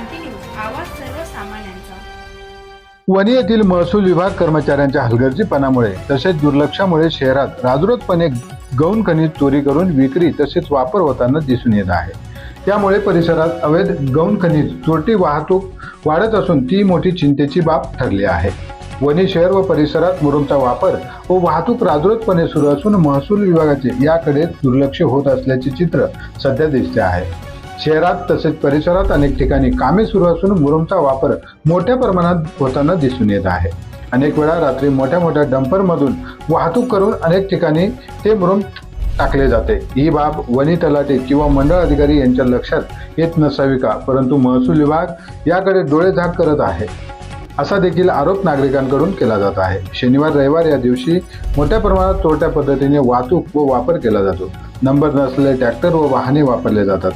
क्रांती news आवाज सर्वसामान्यांचा. वणी येथील महसूल विभाग कर्मचाऱ्यांच्या हलगर्जीपणामुळे तसेच दुर्लक्षामुळे शहरात राजरोटपणे गौण खनिज चोरी करून विक्री तसेच वापर होताना दिसून येत आहे. त्यामुळे परिसरात अवैध गौण खनिज चोरटी वाहतूक वाढत असून ती मोठी चिंतेची बाब ठरली आहे. वणी शहर व परिसरात मुरुमचा वापर व वाहतूक राजरोटपणे सुरू असून महसूल विभागाचे याकडे दुर्लक्ष होत असल्याचे चित्र सध्या दिसते आहे. शहरात तसेच परिसरात अनेक ठिकाणी कामे सुरू असून मुरुमचा वापर मोठ्या प्रमाणात होताना दिसून येत आहे. अनेक वेळा रात्री मोठ्या मोठ्या डंपरमधून वाहतूक करून अनेक ठिकाणी ते मुरुम टाकले जाते. ही बाब वनी तलाठी किंवा मंडळ अधिकारी यांच्या लक्षात येत नसावी का? परंतु महसूल विभाग याकडे डोळे झाक करत आहे. असा देखील आरोप नागरिकांकडून केला जात आहे. शनिवार रविवार या दिवशी मोठ्या प्रमाणात चोरट्या पद्धतीने वाहतूक व वापर केला जातो. नंबर नसलेले ट्रॅक्टर व वाहने वापरले जातात.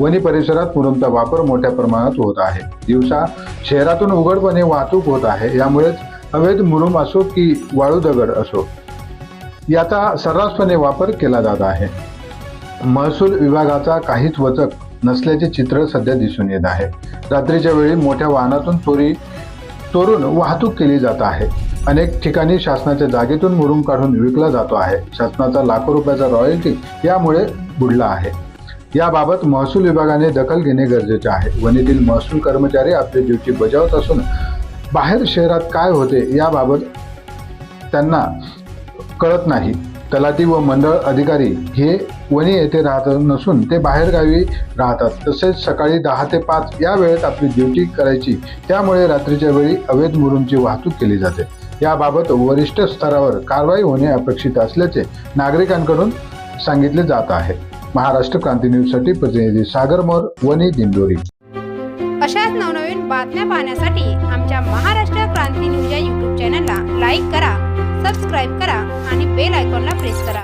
वनी परिसरात मुरुमचा वापर मोठ्या प्रमाणात होत आहे. दिवसा शहरातून उघडपणे वाहतूक होत आहे. यामुळेच अवैध मुरुम असो की वाळू दगड असो याचा सर्रासपणे वापर केला जात आहे. महसूल विभागाचा काहीच वचक नसल्याचे चित्र सध्या दिसून येत आहे. रात्रीच्या वेळी मोठ्या वाहनातून चोरी चोरून वाहतूक केली जात आहे. अनेक ठिकाणी शासनाच्या जागेतून मुरुम काढून विकला जातो आहे. शासनाचा लाखो रुपयाचा रॉयल्टी यामुळे बुडला आहे. याबाबत महसूल विभागाने दखल घेणे गरजेचे आहे. वनीतील महसूल कर्मचारी आपली ड्युटी बजावत असून बाहेर शहरात काय होते याबाबत त्यांना कळत नाही. तलाठी व मंडळ अधिकारी हे वणी येथे राहत नसून ते बाहेरगावी राहतात. तसेच सकाळी दहा ते पाच या वेळेत आपली ड्युटी करायची. त्यामुळे रात्रीच्या वेळी अवैध मुरुमची वाहतूक केली जाते. याबाबत वरिष्ठ स्तरावर कारवाई होणे अपेक्षित असल्याचे नागरिकांकडून सांगितले जात आहे. महाराष्ट्र क्रांती न्यूजसाठी प्रतिनिधी सागर मोर वनी दिंडोरी. अशाच नवनवीन बातम्या पाहण्यासाठी आमच्या महाराष्ट्र क्रांती न्यूज या युट्यूब चॅनलला लाईक करा सबस्क्राईब करा आणि बेल आयकॉनला प्रेस करा.